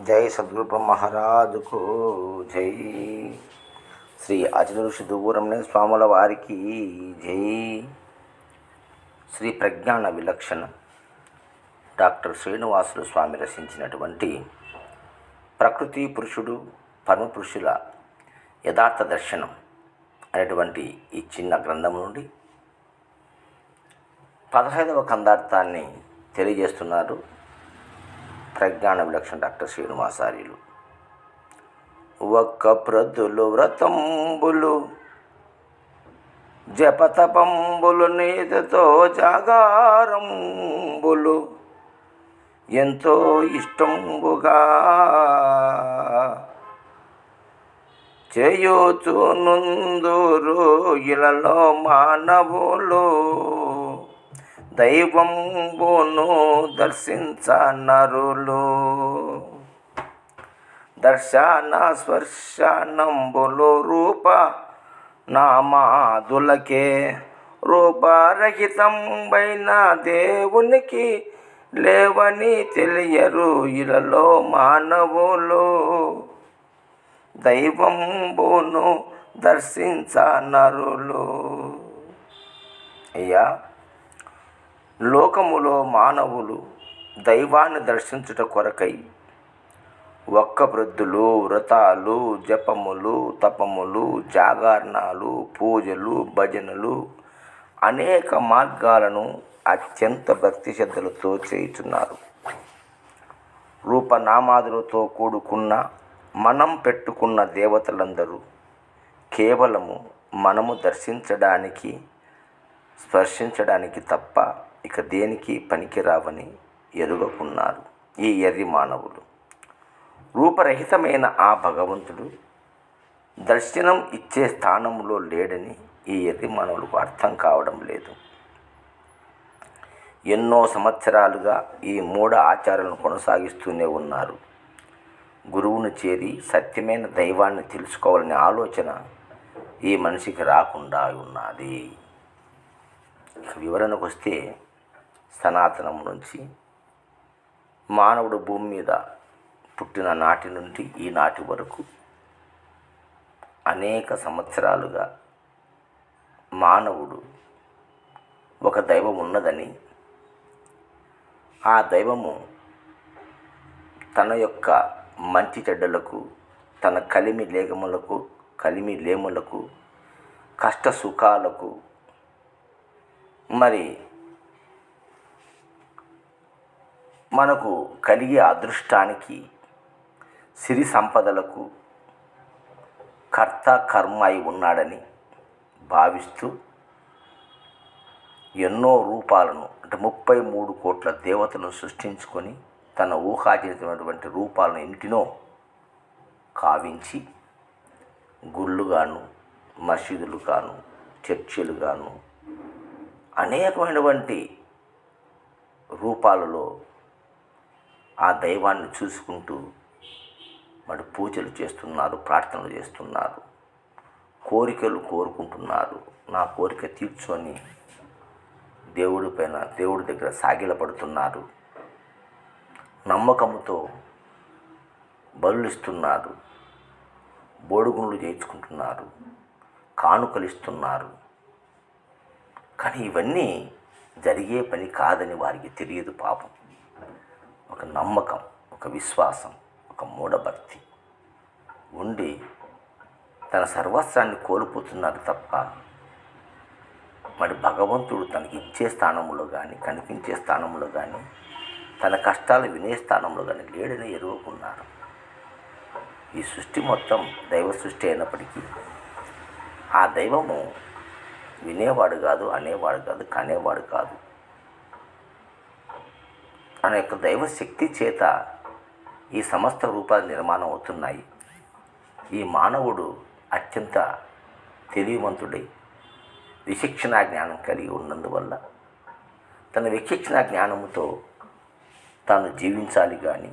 జై సద్గురు మహారాజుకు జై. శ్రీ అచల ఋషి స్వాముల వారికి జై. శ్రీ ప్రజ్ఞాన విలక్షణ డాక్టర్ శ్రీనివాసులు స్వామి రచించినటువంటి ప్రకృతి పురుషుడు పరమపురుషుల యథార్థ దర్శనం అనేటువంటి ఈ చిన్న గ్రంథం నుండి పదహైదవ కందార్థాన్ని తెలియజేస్తున్నారు. ప్రజ్ఞాన విలక్షణ డాక్టర్ శ్రీనివాసార్యులు ఒక్క ప్రద్దులు వ్రతంబులు జపతపంబులు నీతితో జాగారంబులు ఎంతో ఇష్టంబుగా చేయూచు నుందురు ఇలలో మానవులు. దైవంబును దర్శించనరులు. దర్శన స్పర్శనంబులు రూప నామాదులకే. రూపరహితంబైన దేవునికి లేవని తెలియరు ఇలలో మానవులు. దైవంబును దర్శించనరులు. అయ్యా లోకములో మానవులు దైవాన్ని దర్శించుట కొరకై ఒక్క వృద్ధులు వ్రతాలు జపములు తపములు జాగరణాలు పూజలు భజనలు అనేక మార్గాలను అత్యంత భక్తి శ్రద్ధలతో చేయుచున్నారు. రూపనామాదులతో కూడుకున్న మనం పెట్టుకున్న దేవతలందరూ కేవలము మనము దర్శించడానికి స్పర్శించడానికి తప్ప ఇక దేనికి పనికిరావని ఎరుగకున్నారు ఈ ఎర్రి మానవులు. రూపరహితమైన ఆ భగవంతుడు దర్శనం ఇచ్చే స్థానంలో లేడని ఈ ఎర్రి మానవులకు అర్థం కావడం లేదు. ఎన్నో సంవత్సరాలుగా ఈ మూఢ ఆచారాలను కొనసాగిస్తూనే ఉన్నారు. గురువును చేరి సత్యమైన దైవాన్ని తెలుసుకోవాలనే ఆలోచన ఈ మనిషికి రాకుండా ఉన్నది వివరణకు వస్తే సనాతనం నుంచి మానవుడు భూమి మీద పుట్టిన నాటి నుండి ఈనాటి వరకు అనేక సంవత్సరాలుగా మానవుడు ఒక దైవం ఉన్నదని ఆ దైవము తన యొక్క మంచి చెడ్డలకు తన కలిమి లేగములకు కలిమి లేములకు కష్ట సుఖాలకు మరి మనకు కలిగే అదృష్టానికి సిరి సంపదలకు కర్త కర్మ అయి ఉన్నాడని భావిస్తూ ఎన్నో రూపాలను అంటే ముప్పై మూడు కోట్ల దేవతలను సృష్టించుకొని తన ఊహాజనితమైనటువంటి రూపాలను ఇంటినో కావించి గుళ్ళుగాను మసీదులు కాను చర్చిలు గాను అనేకమైనటువంటి రూపాలలో ఆ దైవాన్ని చూసుకుంటూ మరి పూజలు చేస్తున్నారు ప్రార్థనలు చేస్తున్నారు కోరికలు కోరుకుంటున్నారు. నా కోరిక తీర్చొని దేవుడి పైన దేవుడి దగ్గర సాగిలపడుతున్నారు. నమ్మకంతో బలులిస్తున్నారు బోడుగుండ్లు చేయించుకుంటున్నారు. కానుకలు ఇస్తున్నారు. కానీ ఇవన్నీ జరిగే పని కాదని వారికి తెలియదు పాపం. ఒక నమ్మకం ఒక విశ్వాసం ఒక మూఢభక్తి ఉండి తన సర్వస్వాన్ని కోల్పోతున్నారు తప్ప మరి భగవంతుడు తనకి ఇచ్చే స్థానంలో కానీ కనిపించే స్థానంలో కానీ తన కష్టాలు వినే స్థానంలో కానీ లేడని ఎరువుకున్నారు ఈ సృష్టి మొత్తం దైవ సృష్టి అయినప్పటికీ ఆ దైవము వినేవాడు కాదు అనేవాడు కాదు కనేవాడు కాదు. తన యొక్క దైవశక్తి చేత ఈ సమస్త రూపాలు నిర్మాణం అవుతున్నాయి. ఈ మానవుడు అత్యంత తెలివిమంతుడై విశిక్షణ జ్ఞానం కలిగి ఉన్నందువల్ల తన విచక్షణ జ్ఞానముతో తాను జీవించాలి కానీ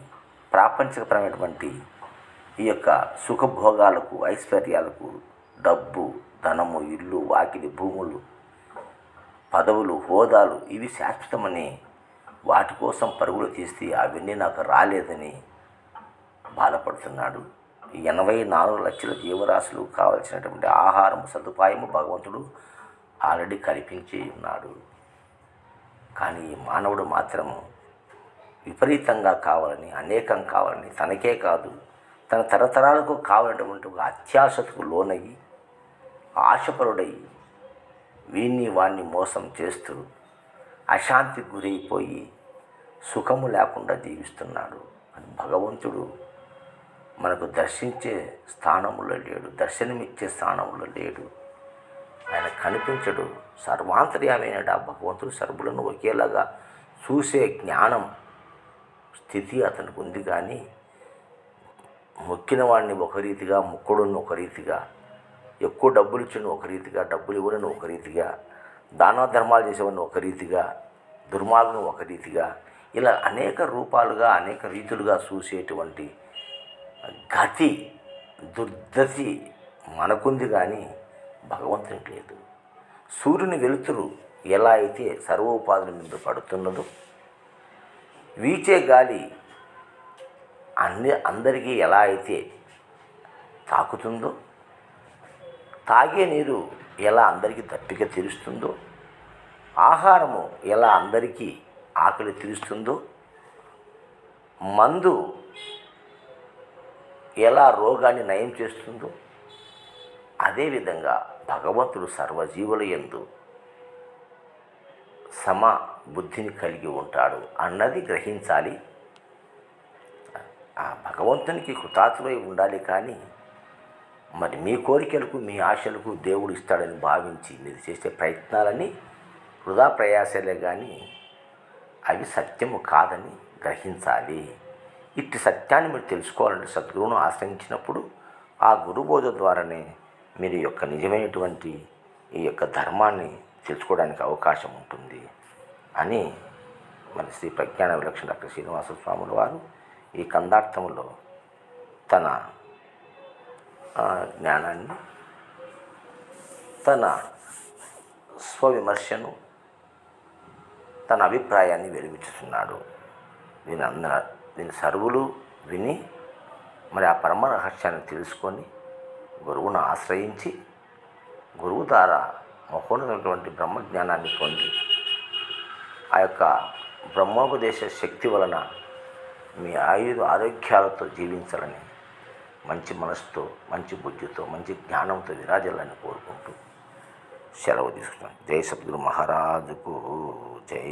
ప్రాపంచికపరమైనటువంటి ఈ యొక్క సుఖభోగాలకు ఐశ్వర్యాలకు డబ్బు ధనము ఇల్లు వాకిలి భూములు పదవులు హోదాలు ఇవి శాశ్వతమని వాటి కోసం పరుగులు తీస్తే అవన్నీ నాకు రాలేదని బాధపడుతున్నాడు. ఎనభై నాలుగు లక్షల జీవరాశులు కావలసినటువంటి ఆహారం సదుపాయము భగవంతుడు ఆల్రెడీ కల్పించి ఉన్నాడు. కానీ మానవుడు మాత్రము విపరీతంగా కావాలని అనేకం కావాలని తనకే కాదు తన తరతరాలకు కావాలన్నటువంటి ఒక అత్యాశకు లోనయ్యి ఆశపరుడై వీన్ని వాణ్ణి మోసం చేస్తూ అశాంతికి గురైపోయి సుఖము లేకుండా జీవిస్తున్నాడు. అని భగవంతుడు మనకు దర్శించే స్థానంలో లేడు దర్శనమిచ్చే స్థానంలో లేడు. ఆయన కనిపించడు. సర్వాంతర్యామైన ఆ భగవంతుడు సర్వులను ఒకేలాగా చూసే జ్ఞానం స్థితి అతనికి ఉంది కానీ మొక్కిన వాడిని ఒక రీతిగా మొక్కుడుని ఒక రీతిగా ఎక్కువ డబ్బులు ఇచ్చిన ఒక రీతిగా డబ్బులు ఇవ్వని ఒక రీతిగా దాన ధర్మాలు చేసేవాడిని ఒక రీతిగా దుర్మార్గం ఒక రీతిగా ఇలా అనేక రూపాలుగా అనేక రీతులుగా చూసేటువంటి గతి దుర్దతి మనకుంది కానీ భగవంతునికి లేదు. సూర్యుని వెలుతురు ఎలా అయితే సర్వోపాధుల మీద పడుతున్నదో వీచే గాలి అన్ని అందరికీ ఎలా అయితే తాకుతుందో తాగే నీరు ఎలా అందరికీ దప్పిక తీరుస్తుందో ఆహారము ఎలా అందరికీ ఆకలి తీరుస్తుందో మందు ఎలా రోగాన్ని నయం చేస్తుందో అదేవిధంగా భగవంతుడు సర్వజీవుల యందు సమ బుద్ధిని కలిగి ఉంటాడు అన్నది గ్రహించాలి. ఆ భగవంతునికి కృతార్థులై ఉండాలి కానీ మరి మీ కోరికలకు మీ ఆశలకు దేవుడు ఇస్తాడని భావించి మీరు చేసే ప్రయత్నాలని వృధా ప్రయాసాలే కానీ అవి సత్యము కాదని గ్రహించాలి. ఇట్టి సత్యాన్ని మీరు తెలుసుకోవాలంటే సద్గురువును ఆశ్రయించినప్పుడు ఆ గురుబోధ ద్వారానే మీరు యొక్క నిజమైనటువంటి ఈ యొక్క ధర్మాన్ని తెలుసుకోవడానికి అవకాశం ఉంటుంది అని మన శ్రీ ప్రజ్ఞాన విలక్షణ డాక్టర్ శ్రీనివాస స్వాముల వారు ఈ కందార్థంలో తన ఆ, జ్ఞానాన్ని తన స్వవిమర్శను తన అభిప్రాయాన్ని వెలిగించుతున్నాడు దీని అంద దీని సర్వులు విని మరి ఆ పరమ రహస్యాన్ని తెలుసుకొని గురువును ఆశ్రయించి గురువు ద్వారా మహోన్నతమైనటువంటి బ్రహ్మజ్ఞానాన్ని పొంది ఆ యొక్క బ్రహ్మోపదేశ శక్తి వలన మీ ఆయుధ ఆరోగ్యాలతో జీవించాలని మంచి మనసుతో మంచి బుద్ధితో మంచి జ్ఞానంతో విరాజాలని కోరుకుంటూ సెలవు తీసుకున్నాను జై సద్గురు మహారాజుకు జై.